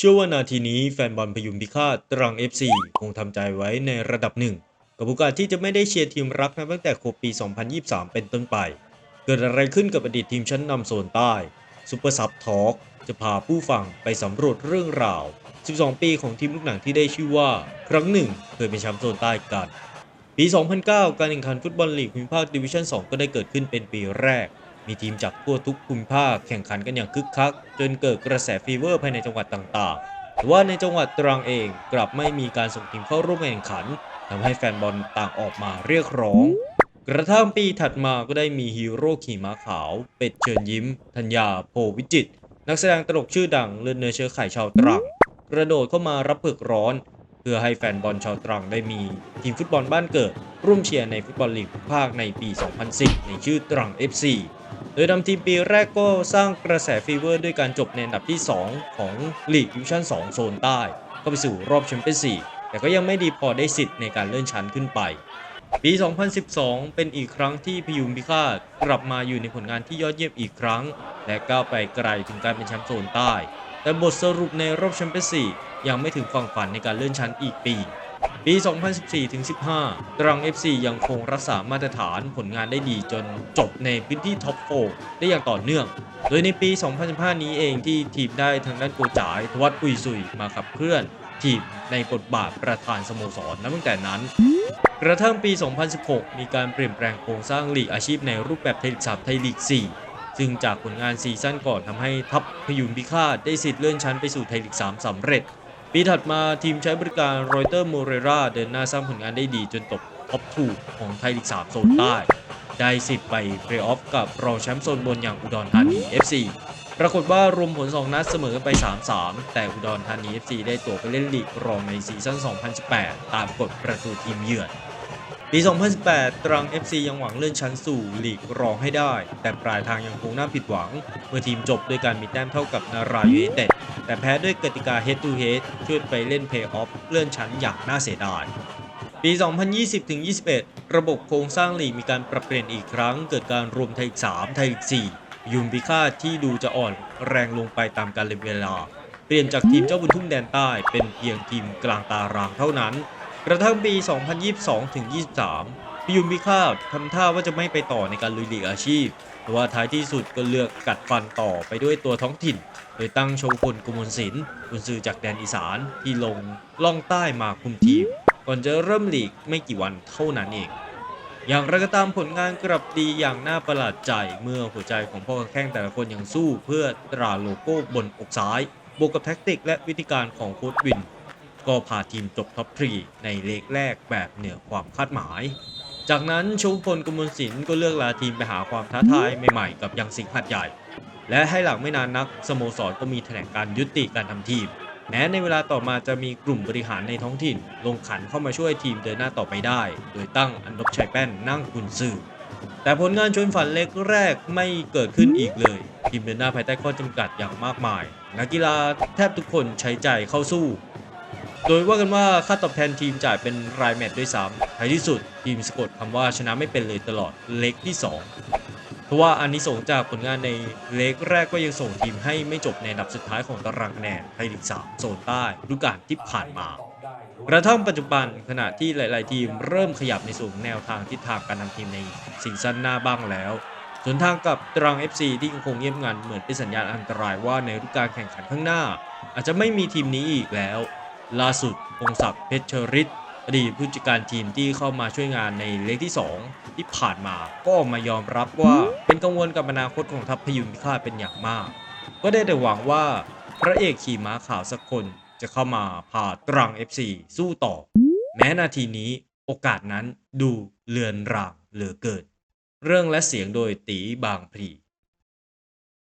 เชื่อว่านาทีนี้แฟนบอลพยุงพิฆาตตรัง FC คงทำใจไว้ในระดับหนึ่ง กับโอกาสที่จะไม่ได้เชียร์ทีมรักนับตั้งแต่โคปี 2023 เป็นต้นไป เกิดอะไรขึ้นกับอดีตทีมชั้นนำโซนใต้ซูเปอร์ซับทอล์กจะพาผู้ฟังไปสำรวจเรื่องราว 12 ปีของทีมลูกหนังที่ได้ชื่อว่า ครั้งหนึ่งเคยเป็นแชมป์โซนใต้กัน ปี 2009 การแข่งขันฟุตบอลลีกภูมิภาคดิวิชั่น 2 ก็ได้เกิดขึ้นเป็นปีแรก มีทีมจากทั่วทุกภูมิภาคแข่งขันกันอย่างคึกคัก จนเกิดกระแสฟีเวอร์ภายในจังหวัดต่างๆแต่ว่าในจังหวัดตรังเองกลับไม่มีการส่งทีมเข้าร่วมแข่งขันทำให้แฟนบอลต่างออกมาเรียกร้อง กระทั่งปีถัดมาก็ได้มีฮีโร่ขี่ม้าขาว เป็ดเชิญยิ้ม ธัญญาโพวิจิต นักแสดงตลกชื่อดังเลือดเนื้อเชื้อไขชาวตรังกระโดดเข้ามารับเผือกร้อนเพื่อให้แฟนบอลชาวตรังได้มีทีมฟุตบอลบ้านเกิด ร่วมเชียร์ในฟุตบอลลีกภูมิภาคในปี 2010 ในชื่อตรัง FC โดยนำทีมปีแรกก็สร้างกระแสฟีเวอร์ด้วยการจบในอันดับที่ 2 ของลีกดิวิชั่น 2 โซนใต้เข้าไปสู่รอบแชมเปี้ยนส์ลีกแต่ก็ยังไม่ดีพอได้สิทธิ์ในการเลื่อนชั้นขึ้นไป ปี 2012 เป็นอีกครั้งที่พยุงพิฆาตกลับมาอยู่ในผลงานที่ยอดเยี่ยมอีกครั้ง และก้าวไปไกลถึงการเป็นแชมป์โซนใต้ แต่บทสรุปในรอบแชมเปี้ยนส์ลีกยังไม่ถึงฝั่งฝันในการเลื่อนชั้นอีกปี ปี 2014-15 ตรัง FC ยังคงรักษามาตรฐานผลงานได้ดีจนจบในพื้นที่ท็อป4ได้อย่างต่อเนื่อง โดยในปี 2015 นี้เองที่ทีมได้ทางด้านโกจ่ายทวัตอุยซุยมาขับเคลื่อนทีมในบทบาทประธานสโมสรนับตั้งแต่นั้น กระทั่งปี 2016 มีการเปลี่ยนแปลงโครงสร้างลีกอาชีพในรูปแบบไทยลีก3ไทยลีก 4 ซึ่งจากผลงานซีซั่นก่อนทำให้ทัพพยุนพิฆาตได้สิทธิ์เลื่อนชั้นไปสู่ไทยลีก 3สำเร็จ ปีถัดมาทีมใช้บริการรอยเตอร์โมเรราเดินหน้าสร้างผลงานได้ดีจนตกท็อปทูของไทยลีก 3 โซนใต้ ได้สิทธิ์ไปเพลย์ออฟกับรองแชมป์โซนบนอย่างอุดรธานี FC ปรากฏว่ารวมผล 2 นัดเสมอไป 3-3 แต่อุดรธานี FC ได้ตั๋วไปเล่นลีกรองในซีซั่น 2018 ตามกฎประตูทีมเยือนปี 2018 ตรัง FC ยังหวังเลื่อนชั้นสู่ลีกรองให้ได้ แต่ปลายทางยังคงน่าผิดหวัง เมื่อทีมจบด้วยการมีแต้มเท่ากับนารายูไนเต็ด แต่แพ้ด้วยกติกา Head to Head ช่วยไปเล่น Play Off เลื่อนชั้นอย่างน่าเสียดาย ปี 2020-21 ระบบโครงสร้างลีกมีการปรับเปลี่ยนอีกครั้ง เกิดการรวมไทยลีก3ไทยลีก4ยุนพิฆาตที่ดูจะอ่อนแรงลงไปตามกาลเวลา เปลี่ยนจากทีมเจ้าบุญทุ่งแดนใต้ เป็นเพียงทีมกลางตารางเท่านั้น กระทั่งปี 2022-23 พิยุมพิฆาตทำท่าว่าจะไม่ไปต่อในการลุยลีกอาชีพ แต่ว่าท้ายที่สุดก็เลือกกัดฟันต่อไปด้วยตัวท้องถิ่น โดยตั้งโชว์พลกุมลศิลป์กุนซือจากแดนอีสานที่ลงล่องใต้มาคุมทีม ก่อนจะเริ่มลีกไม่กี่วันเท่านั้นเอง อย่างไรก็ตามผลงานกลับดีอย่างน่าประหลาดใจเมื่อหัวใจของพ่อแข้งแต่ละคนยังสู้เพื่อตราโลโก้บนอกซ้าย บวกกับแท็กติกและวิธีการของโค้ชวิน ก็พาทีมจบท็อปทรีในเลกแรกแบบเหนือความคาดหมาย จากนั้นชูพลกมลศิลป์ก็เลือกลาทีมไปหาความท้าทายใหม่ๆ กับยังสิงห์หัดใหญ่ และให้หลังไม่นานนักสโมสรก็มีแถลงการยุติการทำทีม แม้ในเวลาต่อมาจะมีกลุ่มบริหารในท้องถิ่น ลงขันเข้ามาช่วยทีมเดินหน้าต่อไปได้ โดยตั้งอันดบชัยแป้นนั่งกุนซือแต่ผลงานชนฝันเล็กแรกไม่เกิดขึ้นอีกเลย ทีมเดินหน้าภายใต้ข้อจำกัดอย่างมากมาย นักกีฬาแทบทุกคนใช้ใจเข้าสู้ โดยว่ากันว่าค่าตอบแทนทีมจ่ายเป็นรายแมตช์ด้วยซ้ำท้ายที่สุดทีมสะกดคำว่าชนะไม่เป็นเลยตลอดเล็กที่ 2 เพราะว่าอันนี้ส่งจากผลงานในเล็กแรกก็ยังส่งทีมให้ไม่จบในอันดับสุดท้ายของตารางคะแนนไทยลีก3โซนใต้ฤดูกาลที่ผ่านมากระทั่งปัจจุบันขณะที่หลาย ๆ ทีมเริ่มขยับในสู่แนวทางทิศทางการนำทีมในซีซั่นหน้าบ้างแล้วส่วนทางกับตรัง FC ที่ยังคงเงียบงันเหมือนเป็นสัญญาณอันตรายว่าในฤดูกาลแข่งขันข้างหน้า อาจจะไม่มีทีมนี้อีกแล้ว ล่าสุดพงศักดิ์เพชรเชอริตอดีตผู้จัดการทีมที่เข้ามาช่วยงานในเลกที่ 2 ที่ผ่านมาก็ออกมายอมรับว่าเป็นกังวลกับอนาคตของทัพพยุนพิฆาตเป็นอย่างมาก ก็ได้แต่หวังว่าพระเอกขี่ม้าขาวสักคนจะเข้ามาพาตรัง FC สู้ต่อ แม้นาทีนี้โอกาสนั้นดูเลือนรางเหลือเกิน เรื่องและเสียงโดยตีบางพลี